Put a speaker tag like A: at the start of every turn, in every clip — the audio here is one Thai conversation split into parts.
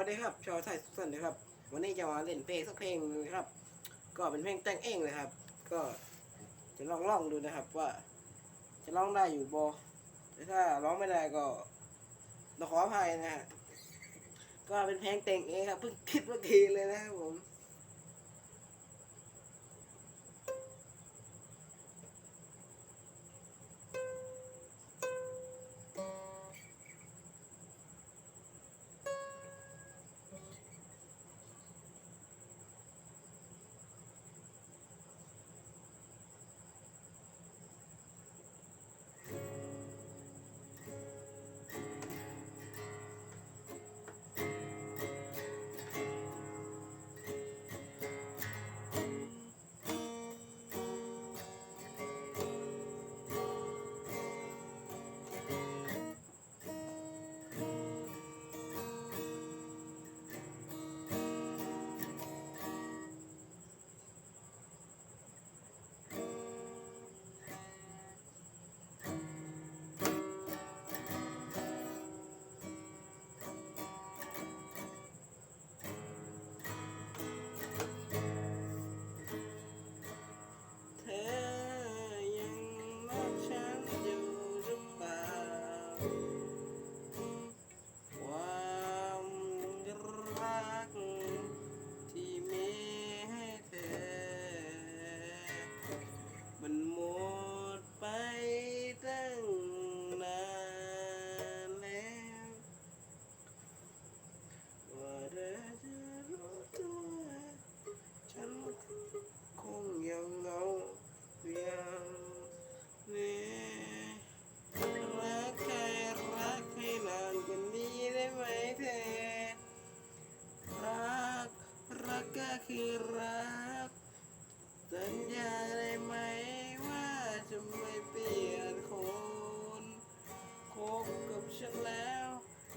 A: วัสดีครับชาวไทยทุกท่านนะครับ วันนี้จะมาเล่นเพลงสักเพลงนะครับ ก็เป็นเพลงแต่งเองเลยครับ ก็จะลองลองดูนะครับว่า จะร้องได้อยู่บอแต่ถ้าร้องไม่ได้ก็เราขออภัยนะฮะก็เป็นเพลงแต่งเองครับเพิ่งคิดเมื่อกี้เลยนะครับผม คือรัก สัญญาได้ไหมว่าจะไม่เปลี่ยนคนคบกับฉันแล้ว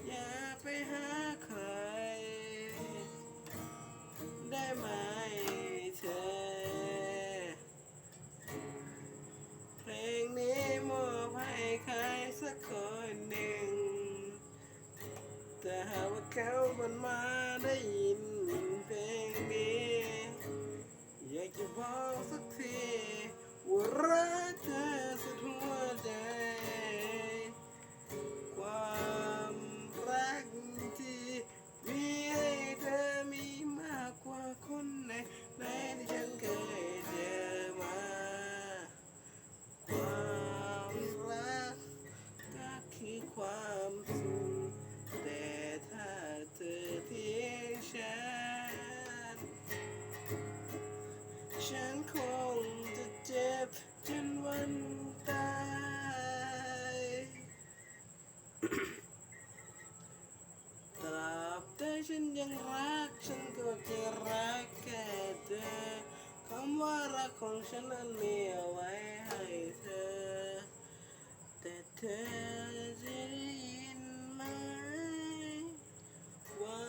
A: อย่าไปหาใคร ได้ไหมเธอ เพลงนี้มอบให้ใครสักคนหนึ่ง แต่หากว่าเขามันมาได้ยิน งนี้อยากจะบอกสักทีว่ารักเธอสุด นวันตายตราบใดฉันยังรักฉันก็จะรักแค่เธอคำว่ารักของฉันนั้นมีเอาไว้ให้เธอ แต่เธอจะได้ยินไหมว่า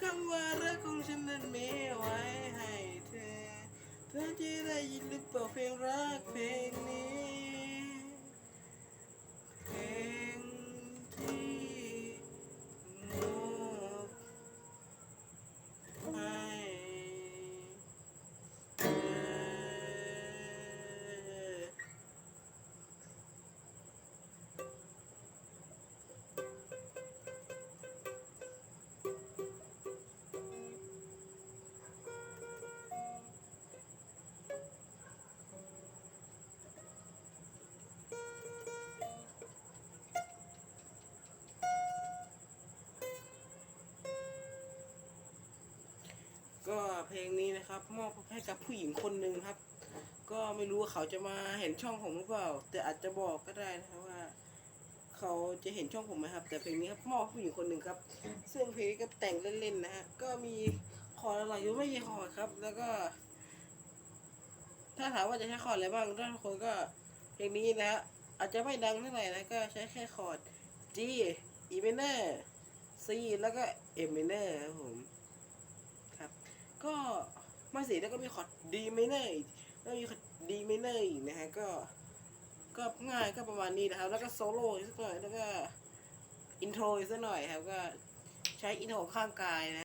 A: คำว่ารักของฉันนั้นมี เปล่าเพลงรักเพลง เพลงนี้นะครับ มอบให้กับผู้หญิงคนหนึ่งครับ ก็ไม่รู้ว่าเขาจะมาเห็นช่องผมหรือเปล่า แต่อาจจะบอกก็ได้นะครับว่า เขาจะเห็นช่องผมไหมครับ แต่เพลงนี้ครับมอบผู้หญิงคนหนึ่งครับ ซึ่งเพลงนี้ก็แต่งเล่นๆนะฮะก็มีคอร์ดอะไรอยู่ไม่กี่คอร์ดครับ แล้วก็ ถ้าถามว่าจะใช้คอร์ดอะไรบ้างทุกคนก็เพลงนี้นะฮะอาจจะไม่ดังเท่าไหร่นะก็ใช้แค่คอร์ด G E minor C แล้วก็ M minor ครับผม ก็มาสีแล้วก็มีคอร์ด D minor อีกแล้วมีคอร์ด D minor อีกนะฮะก็ก็ง่ายก็ประมาณนี้นะครับ แล้วก็โซโล่สักหน่อยแล้วก็อินโทรสักหน่อยครับก็ใช้ช้อินโทรข้างกายนะ